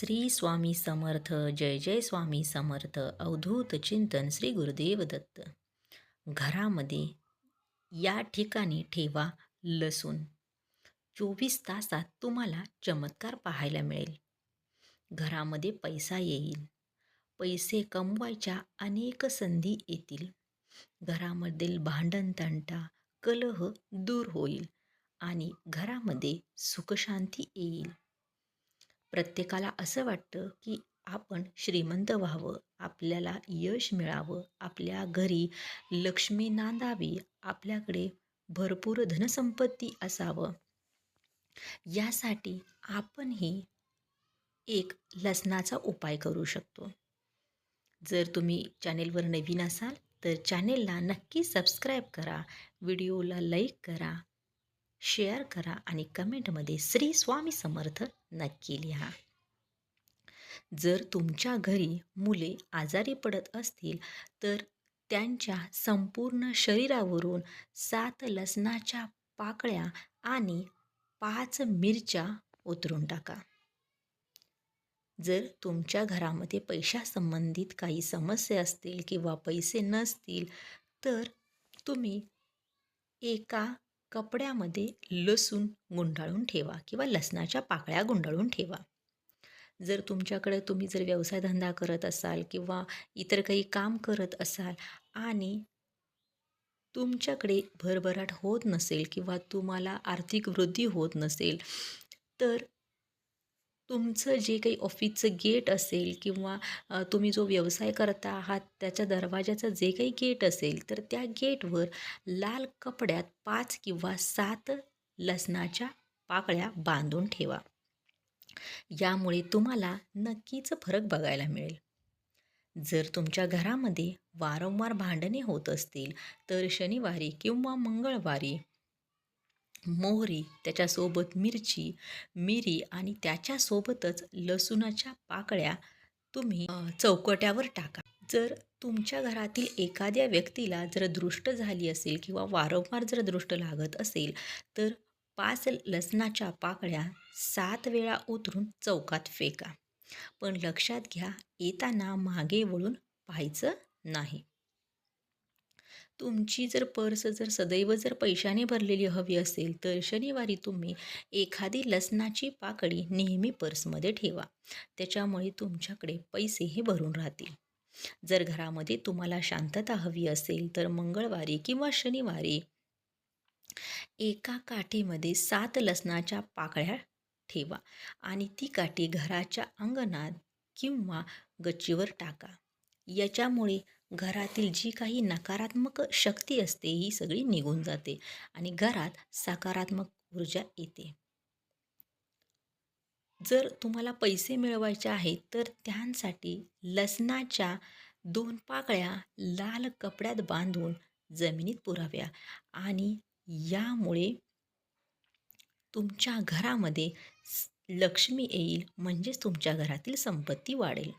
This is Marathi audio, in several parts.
श्री स्वामी समर्थ जय जय स्वामी समर्थ अवधूत चिंतन श्री गुरुदेव दत्त. घरामध्ये या ठिकाणी ठेवा लसूण. चोवीस तासात तुम्हाला चमत्कार पाहायला मिळेल. घरामध्ये पैसा येईल. पैसे कमवायच्या अनेक संधी येतील. घरामधील भांडण तंटा कलह दूर होईल आणि घरामध्ये सुखशांती येईल. प्रत्येकाला असं वाटतं की आपण श्रीमंत व्हावं आपल्याला यश मिळावं आपल्या घरी लक्ष्मी नांदावी आपल्याकडे भरपूर धनसंपत्ती असावं. यासाठी आपणही एक लसणाचा उपाय करू शकतो. जर तुम्ही चॅनेलवर नवीन असाल तर चॅनेलला नक्की सबस्क्राईब करा व्हिडिओला लाईक करा शेअर करा आणि कमेंटमध्ये श्री स्वामी समर्थ नक्की लिहा. जर तुमच्या घरी मुले आजारी पडत असतील तर त्यांच्या संपूर्ण शरीरावरून सात लसणाच्या पाकळ्या आणि पाच मिरच्या उतरून टाका. जर तुमच्या घरामध्ये पैशासंबंधित काही समस्या असतील किंवा पैसे नसतील तर तुम्ही एका कपड्यामध्ये लसूण गुंडाळून ठेवा किंवा लसणाच्या पाकळ्या गुंडाळून ठेवा. जर तुमच्याकडे तुम्ही जर व्यवसायधंदा करत असाल किंवा इतर काही काम करत असाल आणि तुमच्याकडे भरभराट होत नसेल किंवा तुम्हाला आर्थिक वृद्धी होत नसेल तर तुमचं जे काही ऑफिसचं गेट असेल किंवा तुम्ही जो व्यवसाय करता आहात त्याच्या दरवाजाचं जे काही गेट असेल तर त्या गेटवर लाल कपड्यात पाच किंवा सात लसणाच्या पाकळ्या बांधून ठेवा. यामुळे तुम्हाला नक्कीच फरक बघायला मिळेल. जर तुमच्या घरामध्ये वारंवार भांडणे होत असतील तर शनिवारी किंवा मंगळवारी मोहरी त्याच्यासोबत मिरची मिरी आणि त्याच्यासोबतच लसूणाच्या पाकळ्या तुम्ही चौकट्यावर टाका. जर तुमच्या घरातील एखाद्या व्यक्तीला जर दृष्ट झाली असेल किंवा वारंवार जर दृष्ट लागत असेल तर पाच लसणाच्या पाकळ्या सात वेळा उतरून चौकात फेका. पण लक्षात घ्या येताना मागे वळून पाहायचं नाही. तुमची जर पर्स जर सदैव जर पैशाने भरलेली हवी असेल तर शनिवारी तुम्ही एखादी लसणाची पाकळी नेहमी पर्समध्ये ठेवा. त्याच्यामुळे तुमच्याकडे पैसे हे भरून राहतील. जर घरामध्ये तुम्हाला शांतता हवी असेल तर मंगळवारी किंवा शनिवारी एका काठीमध्ये सात लसणाच्या पाकळ्या ठेवा आणि ती काठी घराच्या अंगणात किंवा गच्चीवर टाका. याच्यामुळे घरातील जी काही नकारात्मक शक्ती असते ही सगळी निघून जाते आणि घरात सकारात्मक ऊर्जा येते. जर तुम्हाला पैसे मिळवायचे आहेत तर त्यांसाठी लसणाच्या दोन पाकळ्या लाल कपड्यात बांधून जमिनीत पुराव्या आणि यामुळे तुमच्या घरामध्ये लक्ष्मी येईल म्हणजेच तुमच्या घरातील संपत्ती वाढेल.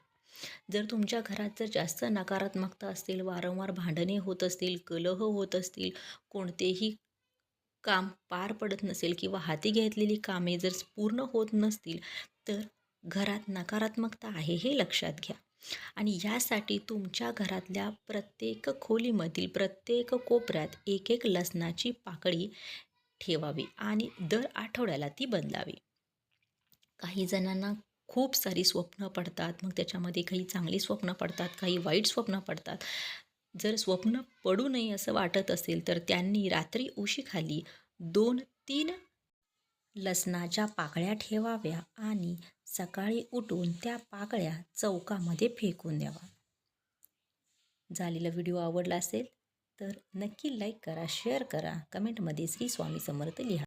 जर तुमच्या घरात जर जास्त नकारात्मकता असतील वारंवार भांडणे होत असतील कलह होत असतील कोणतेही काम पार पडत नसेल किंवा हाती घेतलेली कामे जर पूर्ण होत नसतील तर घरात नकारात्मकता आहे हे लक्षात घ्या. आणि यासाठी तुमच्या घरातल्या प्रत्येक खोलीमधील प्रत्येक कोपऱ्यात एक एक लसणाची पाकळी ठेवावी आणि दर आठवड्याला ती बदलावी काही जणांना खूप सारी स्वप्न पडतात. मग त्याच्यामध्ये काही चांगली स्वप्न पडतात काही वाईट स्वप्न पडतात. जर स्वप्न पडू नये असं वाटत असेल तर त्यांनी रात्री उशीखाली दोन तीन लसणाच्या पाकळ्या ठेवाव्या आणि सकाळी उठून त्या पाकळ्या चौकामध्ये फेकून द्यावा. झालेला व्हिडिओ आवडला असेल तर नक्की लाईक करा शेअर करा. कमेंटमध्ये श्री स्वामी समर्थ लिहा.